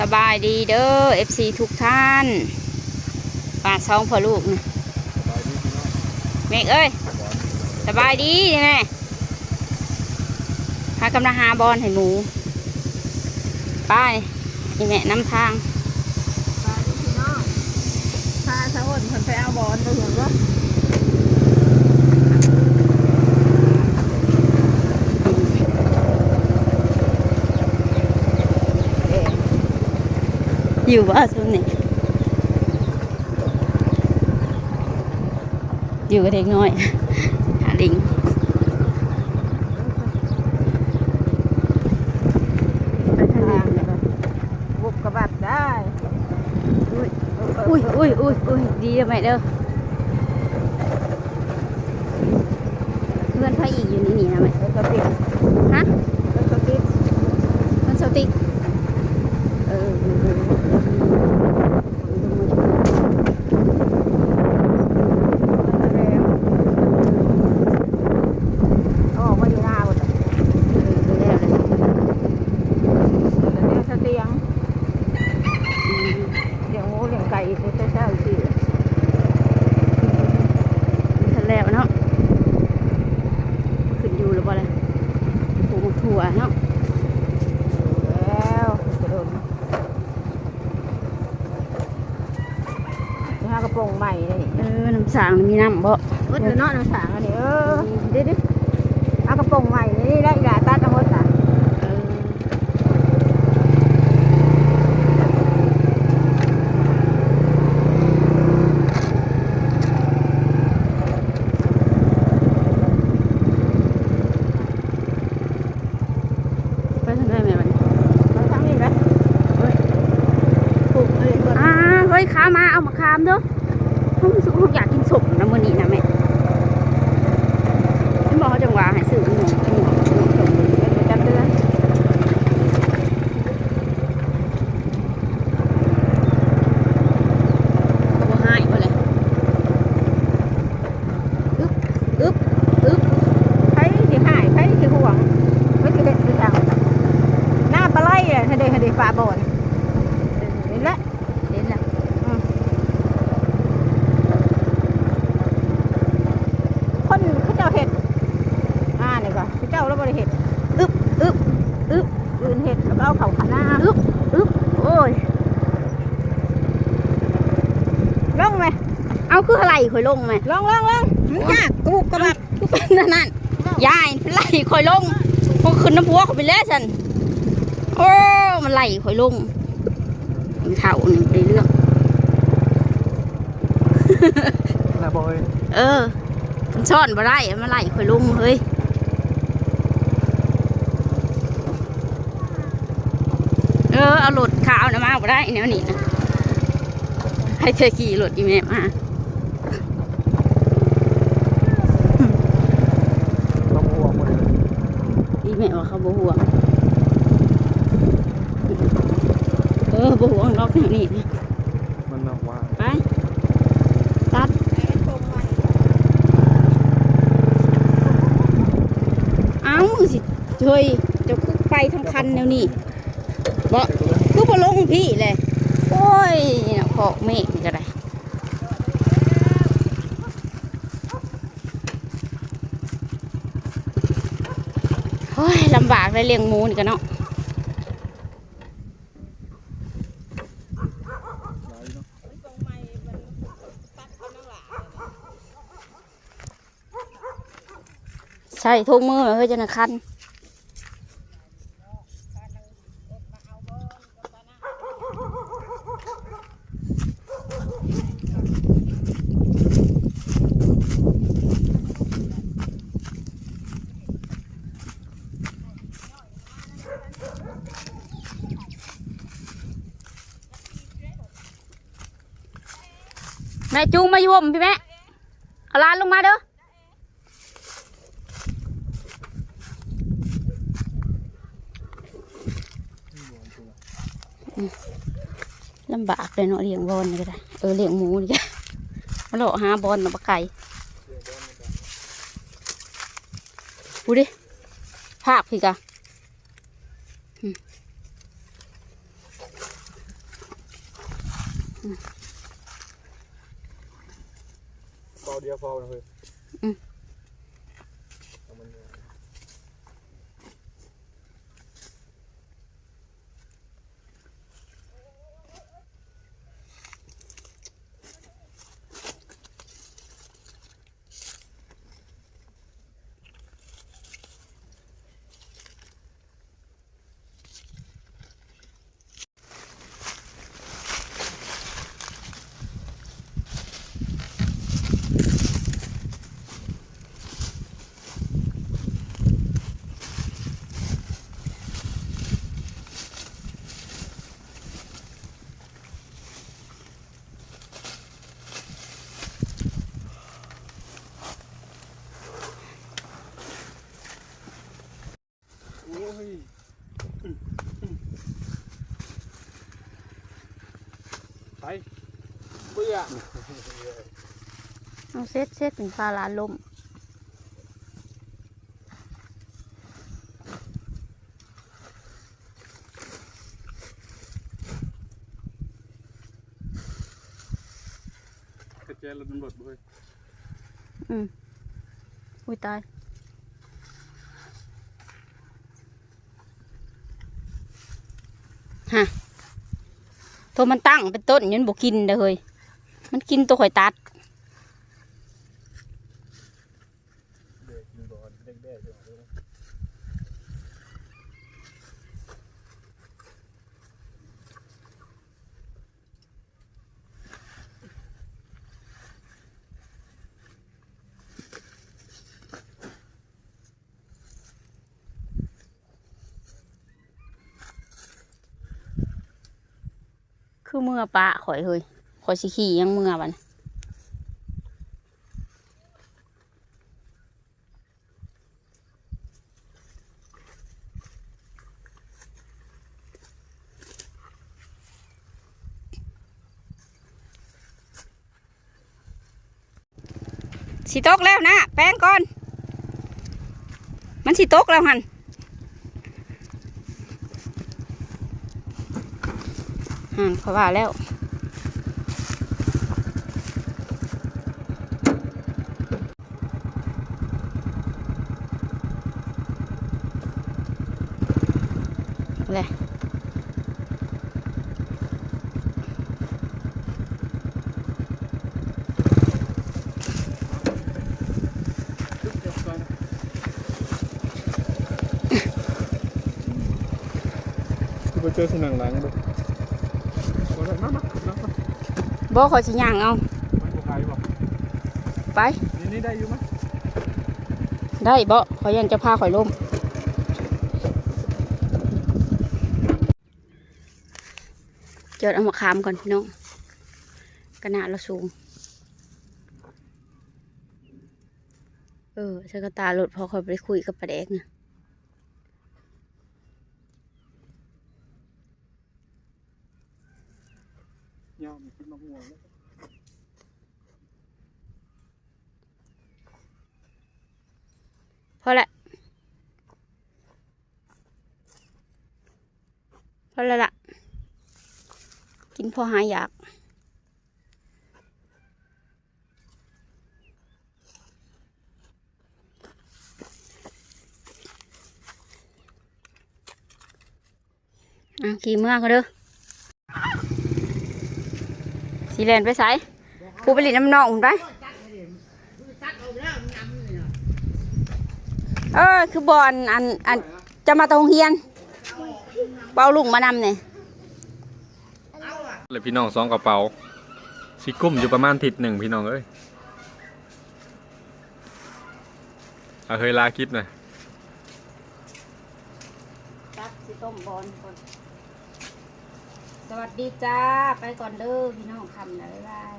สบายดีเด้อ FC ทุกท่านป่าซองพอลูกนะเมกเอ้ย สบายดียังไงพากำลังหาบอลให้หมูไป้ายนี่แม่น้ำทางปลาพี่น้องพาสะอ้นคนไปเอาบอลไปเห็นว่าอนวงนี้อยู่กับเหระ บัดได้อุ้ยอุ้ยอุ้ยอุ้ยดีอะแม่เด้อเพื่อนพ่ออีกอยู่นี่นี่นะแม่เออสติกฮะเออสติกมันสติกเออเออเออ เอาออกมาอยู่หน้าหมดเลย เออแล้วเลย เนี่ยสเตียง อืม เลี้ยงหมูเลี้ยงไก่อีกเช้าๆสิ ทันแล้วเนาะขึ้นอยู่หรือเปล่าล่ะปลูกถั่วเนาะ แล้วจะโดนจะหา กระโปรงใหม่เลยเออน้ำสางมีน้ำบ่เมื่อเนาะน้ำสางอันนี้เออเดี๋ยวๆเอากระโปรงใหม่นี่ได้อีกหลายตัดทั้งหมดอะเออไปทางไหนแม่มันมาทั้งนี้นะเฮ้ยปลูกอะไรก่อนอ่าเฮ้ยขามาเอามาคามเด้อเขารู้สึกว่าอยากกินส มนะมื้อนี้นะแม่ฉันบอกเขาจังหวะให้ซื้อหนูหนูหนูสม เป็นประจำเดือน บ่ให้บ่เลยอึ๊บอึ๊บอึ๊บ ไผสิหายไผสิห่วงไม่สิเห็ดสิทางหน้าปลาไหลอะให้ได้ให้ได้ปลาบ่อนเห็นแล้ว เห็นละ คนเขาเจ้าเห็ดอ่านี่ก็เขาเจ้าแล้วบ่ได้เห็ด อึ๊บอึ๊บ อึ๊บอื่นเห็ดแล้วก็เอาเขาขาหน้าอึ๊บอึ๊บโอ้ยลงไหมเอาคืออะไรข่อยลงไหมลงลงลงมันยากกระบุกกระบัดคือเป็นนั่นนั่นยายเป็นไหลข่อยลงพอขึ้นน้ำพัวเขาไปแล้วสันโอ้มันไหลข่อยลงมันเท่าหนึ่งไปเรื่องนะบอยเออมันซ่อนบ่ได้มันไหลข่อยลงเฮ้ย เออเอารถขาวนะมาบ่ได้แนวนี้นะให้เธอขี่รถอีแม่มาต้องห่วงหมดเลยอีแม่ว่าเขาบ่ห่วงเออบ่ห่วงดอกแนวนี้นะมันนอกว่าไปตัดเอ้ามึงสิเฮ้ยเจะคือไปทั้งคันแนวนี้บ่ คือบ่ลงพี่เลย โอ้ยพอกเมฆนี่ก็ได้โอ้ยลำบากเลยเลี้ยงหมูนี่กันเนาะใช่ทุกมือมันเฮ้ยจะนะคัน แม่จูงมาอยู่ผมพี่แม่เอาลานลงมาเด้อลำบากเลยเนาะเลี้ยงบอลก็ได้เออเลี้ยงหมูนี่ก็มาหลอกหาบอลมาปลาไก่ดูดิภาพพี่กะอืม เบาเดียวพอนะเฮ้ย อืม เอามันเนี่ย โอ้ย ไปเบื่อเอาเซ็ตเซ็ตเป็นปลาลาลมกระเจนเราตำรวจเว้ยอืมอุ้ยตายฮะ ตัวมันตั้งเป็นต้นยันบกินเด้อเฮ้ยมันกินตัวข่อยตัด เด็กกินก่อนเด็กแดกเดี๋ยวเอาเลยนะ คือเมื่อปะข่อยเฮ้ยข่อยสิขี่ยังเมื่อบันสิตกแล้วนะ แป้งก่อน มันสิตกแล้วหัน หันเขาว่าแล้วเลยเดี๋ยวก่อนนะกูไปเจอสนังหลังดูมาเลยมามามามา บอกข่อยสิย่างเอามันกูขายบอกไปนี่นี่ได้อยู่มั้ยได้บ่ข่อยยันจะพาข่อยลมเจิดเอามาคามก่อนพี่น้องกระนาดเราสูง เออฉันก็ตาหลุดพอข่อยไปคุยกับประเด็กนะ ยอมขึ้นมาหัวแล้ว พอละ พอและละกินพอหายอยากอะขี่เมื่อก็เด้อสีแลนไปใส่ผู้ผลิตน้ำนองไปเออคือบอลอันอันจะมาตรงเฮียน เปาลุงมานำเนี่ยเลยพี่น้องสองกระเป๋าสิกุ้มอยู่ประมาณทิศหนึ่งพี่น้องเอ้ยเอาเฮ้ยลาคิดหน่อยครับสิต้มบอลก่อนสวัสดีจ้า ไปก่อนเด้อพี่น้องคำนะบ๊ายบาย